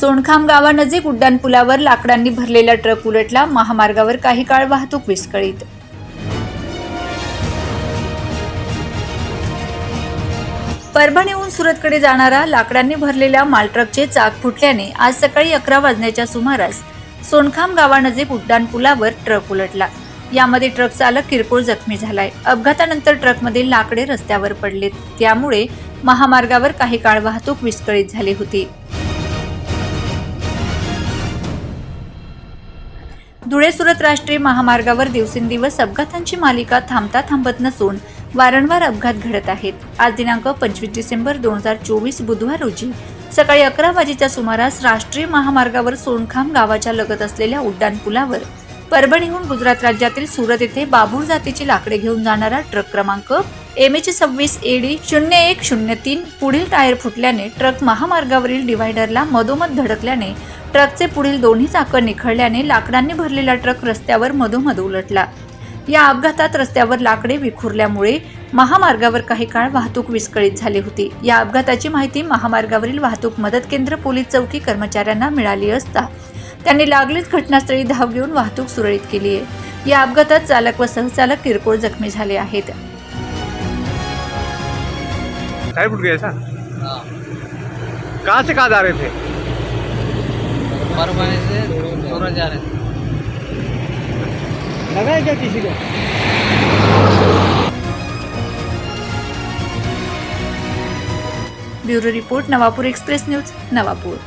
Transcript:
सोनखाम गावानजीक उड्डाणपुलावर लाकडांनी भरलेला ट्रक उलटला. महामार्गावर काही काळ वाहतूक विस्कळीत. परभणीहून सुरतकडे जाणारा लाकडांनी भरलेल्या मालट्रकचे चाक फुटल्याने आज सकाळी अकरा वाजण्याच्या सुमारास सोनखाम गावानजीक उड्डाणपुलावर ट्रक उलटला. यामध्ये ट्रक चालक किरकोळ जखमी झालाय. अपघातानंतर ट्रकमधील लाकडे रस्त्यावर पडलेत. त्यामुळे महामार्गावर काही काळ वाहतूक विस्कळीत झाली होती. धुळे सुरत राष्ट्रीय महामार्गावर दिवसेंदिवस अपघातांची मालिका थांबता थांबत नसून वारंवार अपघात घडत आहेत. आज दिनांक पंचवीस डिसेंबर दोन हजार चोवीस बुधवार रोजी सकाळी अकरा वाजेच्या सुमारास राष्ट्रीय महामार्गावर सोनखाम गावाच्या लगत असलेल्या उड्डाणपुलावर परभणीहून गुजरात राज्यातील सुरत येथे बाभूर जातीची लाकडे घेऊन जाणारा ट्रक क्रमांक एम एच सव्वीस एडी शून्य एक शून्य तीन पुढील टायर फुटल्याने ट्रक महामार्गावरील डिव्हायडरला मधोमध धडकल्याने ट्रकचे पुढील दोन्ही चाकं निखळल्याने लाकडांनी भरलेला ट्रक रस्त्यावर मधोमध उलटला. या अपघातात रस्त्यावर लाकडे विखुरल्यामुळे महामार्गावर काही काळ वाहतूक विस्कळीत झाली होती. या अपघाताची माहिती महामार्गावरील वाहतूक मदत केंद्र पोलीस चौकी कर्मचाऱ्यांना मिळाली असता त्यांनी लागलीच घटनास्थळी धाव घेऊन वाहतूक सुरळीत केली आहे या अपघातात चालक व सहचालक किरकोळ जखमी झाले आहेत. काय फूट गया ऐसा कहाँ से कहाँ जा रहे थे? परभणी से सूरत जा रहे थे लगा है क्या किसी को bureau report Navapur express news Navapur